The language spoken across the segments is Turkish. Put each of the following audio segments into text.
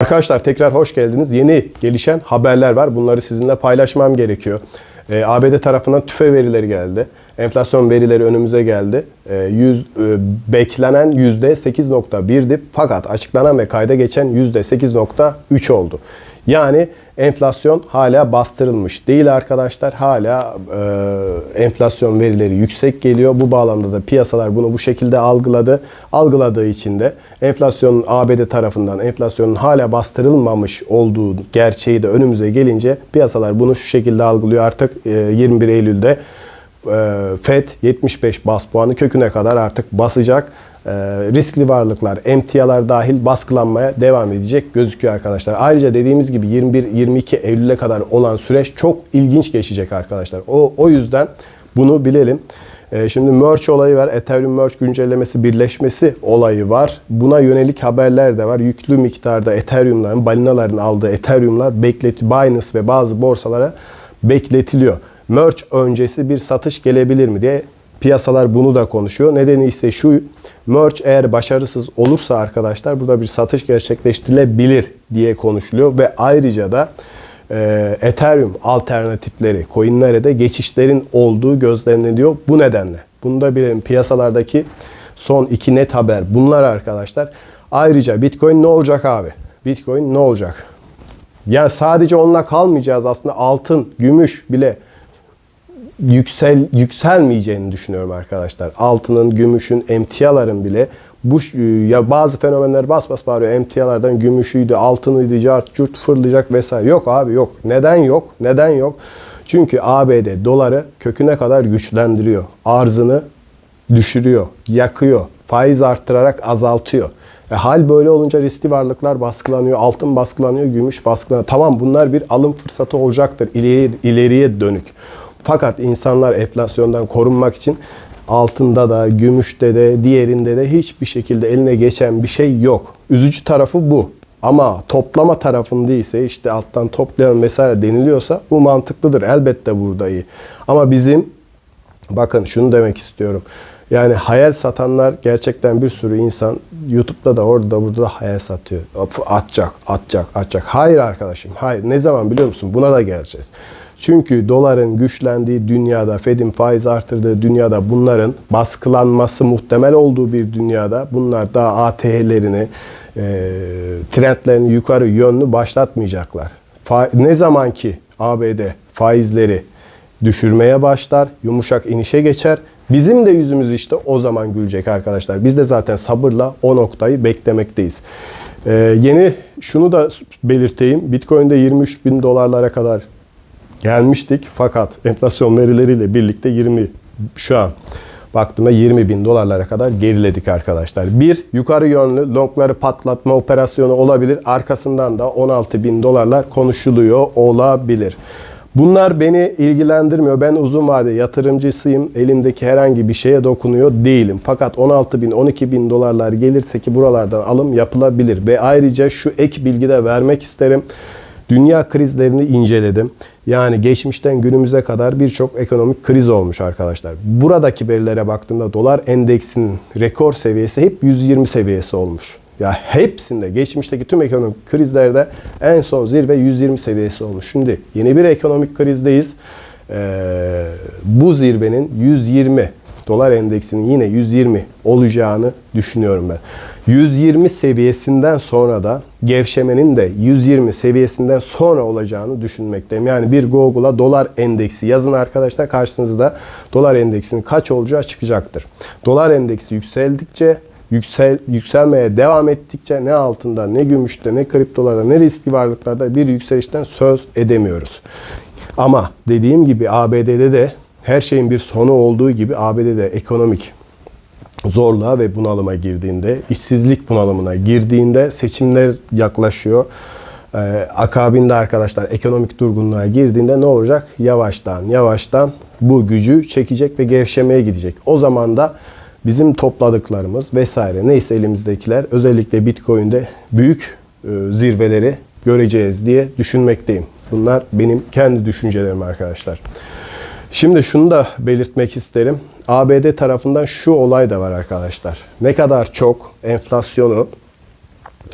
Arkadaşlar tekrar hoş geldiniz. Yeni gelişen haberler var. Bunları sizinle paylaşmam gerekiyor. Ee, ABD tarafından tüfe verileri geldi. Enflasyon verileri önümüze geldi. Ee, yüz, e, beklenen %8.1'di. Fakat açıklanan ve kayda geçen %8.3 oldu. Yani enflasyon hala bastırılmış değil arkadaşlar. Hala e, enflasyon verileri yüksek geliyor. Bu bağlamda da piyasalar bunu bu şekilde algıladı. Algıladığı için de enflasyonun ABD tarafından enflasyonun hala bastırılmamış olduğu gerçeği de önümüze gelince piyasalar bunu şu şekilde algılıyor. Artık e, 21 Eylül'de FED 75 bas puanı köküne kadar artık basacak. E, riskli varlıklar, emtialar dahil baskılanmaya devam edecek gözüküyor arkadaşlar. Ayrıca dediğimiz gibi 21-22 Eylül'e kadar olan süreç çok ilginç geçecek arkadaşlar. O, o yüzden bunu bilelim. E, şimdi merge olayı var. Ethereum merge güncellemesi, birleşmesi olayı var. Buna yönelik haberler de var. Yüklü miktarda Ethereum'ların, balinaların aldığı Ethereum'lar beklet Binance ve bazı borsalara bekletiliyor. Merge öncesi bir satış gelebilir mi diye piyasalar bunu da konuşuyor. Nedeni ise şu merge eğer başarısız olursa arkadaşlar burada bir satış gerçekleştirilebilir diye konuşuluyor ve ayrıca da e, Ethereum alternatifleri, coinlere de geçişlerin olduğu gözleniliyor bu nedenle. Bunu da bilelim piyasalardaki son iki net haber bunlar arkadaşlar. Ayrıca Bitcoin ne olacak abi? Bitcoin ne olacak? Yani sadece onunla kalmayacağız aslında altın, gümüş bile yüksel yükselmeyeceğini düşünüyorum arkadaşlar. Altının, gümüşün, emtiaların bile bu ya bazı fenomenler bas bas bağırıyor. Emtialardan gümüşüydü, altınıydı, cart, curt fırlayacak vesaire. Yok abi yok. Neden yok? Neden yok? Çünkü ABD doları köküne kadar güçlendiriyor. Arzını düşürüyor, yakıyor, faiz arttırarak azaltıyor. E, hal böyle olunca riskli varlıklar baskılanıyor, altın baskılanıyor, gümüş baskılanıyor. Tamam bunlar bir alım fırsatı olacaktır ileriye, ileriye dönük. Fakat insanlar enflasyondan korunmak için altında da, gümüşte de, diğerinde de hiçbir şekilde eline geçen bir şey yok. Üzücü tarafı bu. Ama toplama tarafında ise işte alttan toplayan vesaire deniliyorsa bu mantıklıdır. Elbette burada iyi. Ama bizim bakın şunu demek istiyorum. Yani hayal satanlar gerçekten bir sürü insan YouTube'da da orada da burada da hayal satıyor. Atacak, atacak, atacak. Hayır arkadaşım, hayır. Ne zaman biliyor musun? Buna da geleceğiz. Çünkü doların güçlendiği dünyada, Fed'in faiz artırdığı dünyada bunların baskılanması muhtemel olduğu bir dünyada bunlar daha ATH'lerini, e, trendlerini yukarı yönlü başlatmayacaklar. Fa ne zaman ki ABD faizleri düşürmeye başlar, yumuşak inişe geçer. Bizim de yüzümüz işte o zaman gülecek arkadaşlar. Biz de zaten sabırla o noktayı beklemekteyiz. Ee, yeni şunu da belirteyim. Bitcoin'de 23 bin dolarlara kadar gelmiştik. Fakat enflasyon verileriyle birlikte 20 şu an baktığımda 20 bin dolarlara kadar geriledik arkadaşlar. Bir, yukarı yönlü longları patlatma operasyonu olabilir. Arkasından da 16 bin dolarlar konuşuluyor olabilir. Bunlar beni ilgilendirmiyor. Ben uzun vade yatırımcısıyım. Elimdeki herhangi bir şeye dokunuyor değilim. Fakat 16 bin, 12 bin dolarlar gelirse ki buralardan alım yapılabilir. Ve ayrıca şu ek bilgi de vermek isterim. Dünya krizlerini inceledim. Yani geçmişten günümüze kadar birçok ekonomik kriz olmuş arkadaşlar. Buradaki verilere baktığımda dolar endeksinin rekor seviyesi hep 120 seviyesi olmuş. Ya hepsinde geçmişteki tüm ekonomik krizlerde en son zirve 120 seviyesi olmuş. Şimdi yeni bir ekonomik krizdeyiz. Ee, bu zirvenin 120 dolar endeksinin yine 120 olacağını düşünüyorum ben. 120 seviyesinden sonra da gevşemenin de 120 seviyesinden sonra olacağını düşünmekteyim. Yani bir Google'a dolar endeksi yazın arkadaşlar karşınızda dolar endeksinin kaç olacağı çıkacaktır. Dolar endeksi yükseldikçe yüksel, yükselmeye devam ettikçe ne altında ne gümüşte ne kriptolarda ne riskli varlıklarda bir yükselişten söz edemiyoruz. Ama dediğim gibi ABD'de de her şeyin bir sonu olduğu gibi ABD'de ekonomik zorluğa ve bunalıma girdiğinde, işsizlik bunalımına girdiğinde seçimler yaklaşıyor. Ee, akabinde arkadaşlar ekonomik durgunluğa girdiğinde ne olacak? Yavaştan yavaştan bu gücü çekecek ve gevşemeye gidecek. O zaman da bizim topladıklarımız vesaire neyse elimizdekiler özellikle Bitcoin'de büyük e, zirveleri göreceğiz diye düşünmekteyim. Bunlar benim kendi düşüncelerim arkadaşlar. Şimdi şunu da belirtmek isterim. ABD tarafından şu olay da var arkadaşlar. Ne kadar çok enflasyonu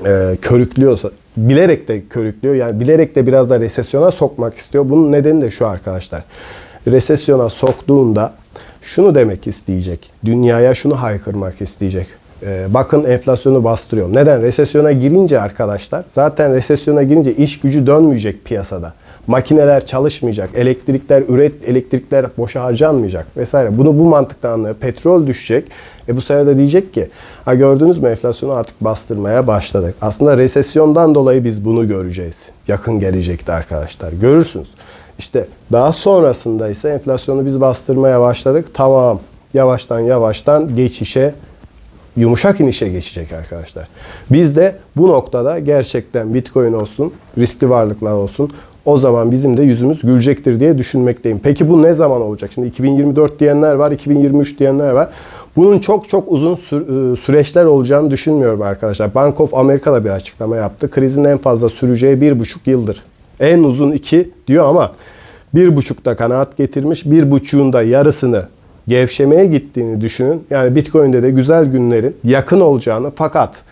e, körüklüyorsa bilerek de körüklüyor. Yani bilerek de biraz da resesyona sokmak istiyor. Bunun nedeni de şu arkadaşlar. Resesyona soktuğunda şunu demek isteyecek. Dünyaya şunu haykırmak isteyecek. Ee, bakın enflasyonu bastırıyorum. Neden? Resesyona girince arkadaşlar zaten resesyona girince iş gücü dönmeyecek piyasada. Makineler çalışmayacak, elektrikler üret, elektrikler boşa harcanmayacak vesaire. Bunu bu mantıkla anlıyor. Petrol düşecek. E bu sefer de diyecek ki ha gördünüz mü enflasyonu artık bastırmaya başladık. Aslında resesyondan dolayı biz bunu göreceğiz. Yakın gelecekte arkadaşlar. Görürsünüz. İşte daha sonrasında ise enflasyonu biz bastırmaya başladık. Tamam. Yavaştan yavaştan geçişe yumuşak inişe geçecek arkadaşlar. Biz de bu noktada gerçekten Bitcoin olsun, riskli varlıklar olsun o zaman bizim de yüzümüz gülecektir diye düşünmekteyim. Peki bu ne zaman olacak? Şimdi 2024 diyenler var, 2023 diyenler var. Bunun çok çok uzun e, süreçler olacağını düşünmüyorum arkadaşlar. Bank of America da bir açıklama yaptı. Krizin en fazla süreceği bir buçuk yıldır. En uzun iki diyor ama bir buçukta kanaat getirmiş. Bir buçuğun da yarısını gevşemeye gittiğini düşünün. Yani Bitcoin'de de güzel günlerin yakın olacağını fakat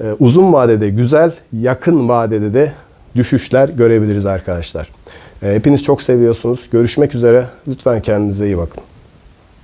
e, uzun vadede güzel, yakın vadede de düşüşler görebiliriz arkadaşlar. E, hepiniz çok seviyorsunuz. Görüşmek üzere. Lütfen kendinize iyi bakın.